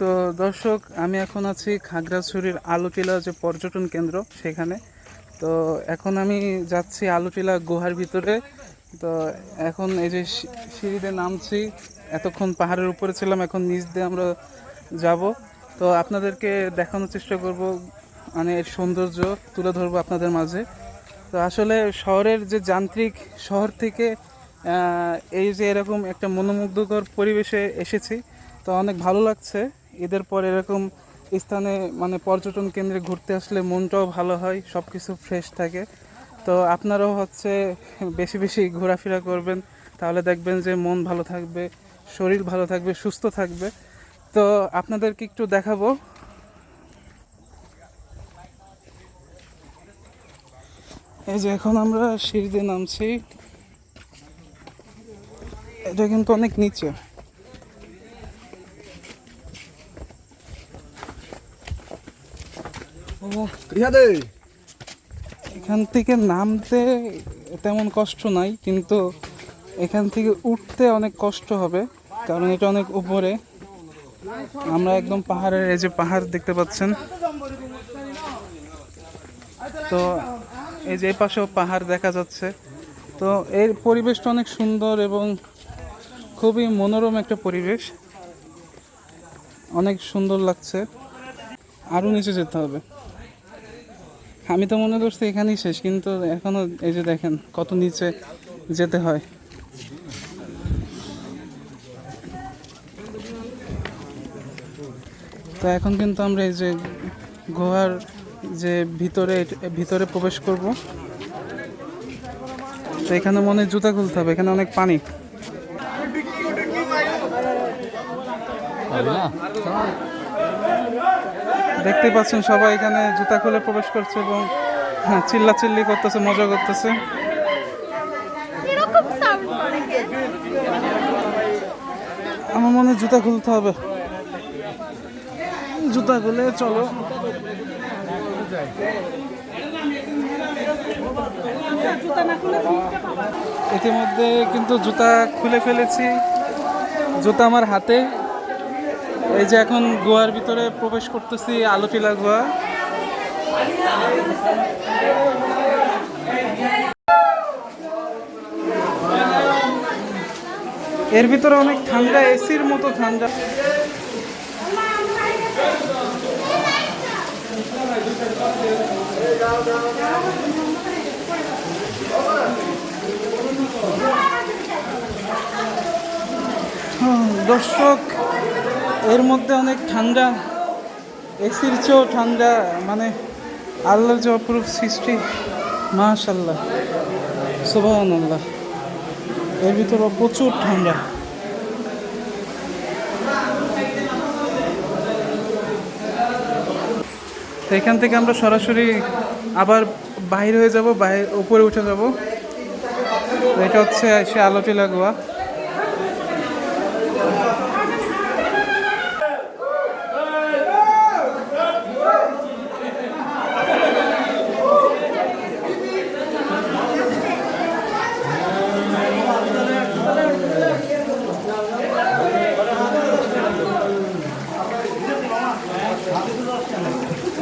তো দর্শক, আমি এখন আছি খাগড়াছড়ির আলুটিলা যে পর্যটন কেন্দ্র সেখানে। তো এখন আমি যাচ্ছি আলুটিলা গুহার ভিতরে। তো এখন এই যে সিঁড়িতে নামছি, এতক্ষণ পাহাড়ের উপরে ছিলাম, এখন নিচ দিয়ে আমরা যাব। তো আপনাদেরকে দেখানোর চেষ্টা করব মানে এর সৌন্দর্য তুলে ধরবো আপনাদের মাঝে। তো আসলে শহরের যে যান্ত্রিক শহর থেকে এই যে এরকম একটা মনোমুগ্ধকর পরিবেশে এসেছি, তো অনেক ভালো লাগছে। ঈদের পর এরকম স্থানে মানে পর্যটন কেন্দ্রে ঘুরতে আসলে মনটাও ভালো হয় সব কিছু ফ্রেশ থাকে। তো আপনারাও হচ্ছে বেশি বেশি ঘোরাফেরা করবেন, তাহলে দেখবেন যে মন ভালো থাকবে, শরীর ভালো থাকবে, সুস্থ থাকবে। তো আপনাদেরকে একটু দেখাবো। এই যে এখন আমরা সিঁড়ি দিয়ে নামছি। এটা কিন্তু অনেক নিচে। এখান থেকে নামতে তেমন কষ্ট নাই, কিন্তু এখান থেকে উঠতে অনেক কষ্ট হবে, কারণ এটা অনেক উপরে। আমরা একদম পাহাড়ের, এই যে পাহাড় দেখতে পাচ্ছেন। তো এই যে পাশেও পাহাড় দেখা যাচ্ছে। তো এর পরিবেশটা অনেক সুন্দর এবং খুবই মনোরম একটা পরিবেশ। অনেক সুন্দর লাগছে। আরও নিচে যেতে হবে। আমি তো মনে করছি এখানেই শেষ, কিন্তু এখনও এই যে দেখেন কত নিচে যেতে হয়। তো এখন কিন্তু আমরা এই যে গুহার যে ভিতরে ভিতরে প্রবেশ করব। তো এখানে মনে জুতা খুলতে হবে, এখানে অনেক পানি। দেখতে পাচ্ছেন সবাই এখানে জুতা খুলে প্রবেশ করছে এবং হ্যাঁ চিল্লা চিল্লি করতেছে মজা করতেছে। আমার মনে জুতা খুলতে হবে। জুতা খুলে চলো। ইতিমধ্যে কিন্তু জুতা খুলে ফেলেছি। জুতা আমার হাতে। এই যে এখন গোয়ার ভিতরে প্রবেশ করতেছি আলোটিলা গোয়া এর ভিতরে অনেক ঠান্ডা, এসির মতো ঠান্ডা। দর্শক এর মধ্যে অনেক ঠান্ডা, এসির চেয়েও ঠান্ডা মানে আল্লাহর যে অপরূপ সৃষ্টি মাশাল্লাহ সুবাহান আল্লাহ এর ভিতরে প্রচুর ঠান্ডা। এখান থেকে আমরা সরাসরি আবার বাইরে হয়ে যাব বাইরে উপরে উঠে যাব। এটা হচ্ছে সে আলোটিলা গোয়া।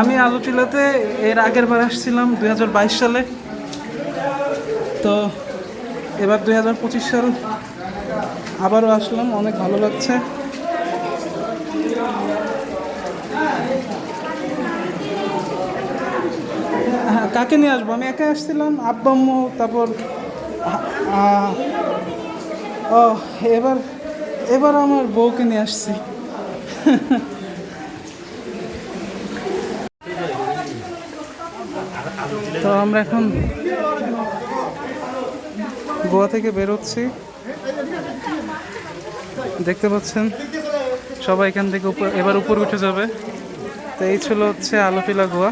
আমি আলোটিলাতে এর আগের বার আসছিলাম দু হাজার বাইশ সালে। তো এবার দুই হাজার পঁচিশ সাল আবারও আসলাম, অনেক ভালো লাগছে। হ্যাঁ কাকে নিয়ে আসব? আমি একাই আসছিলাম, আব্বা, আম্মু, তারপর ও, এবার এবার আমার বউকে নিয়ে আসছি। তো আমরা এখন গোয়া থেকে বেরোচ্ছি দেখতে পাচ্ছেন, সবাই এখান থেকে এবার উপর উঠে যাবে। তো এই ছিল হচ্ছে আলোপিলা গোয়া।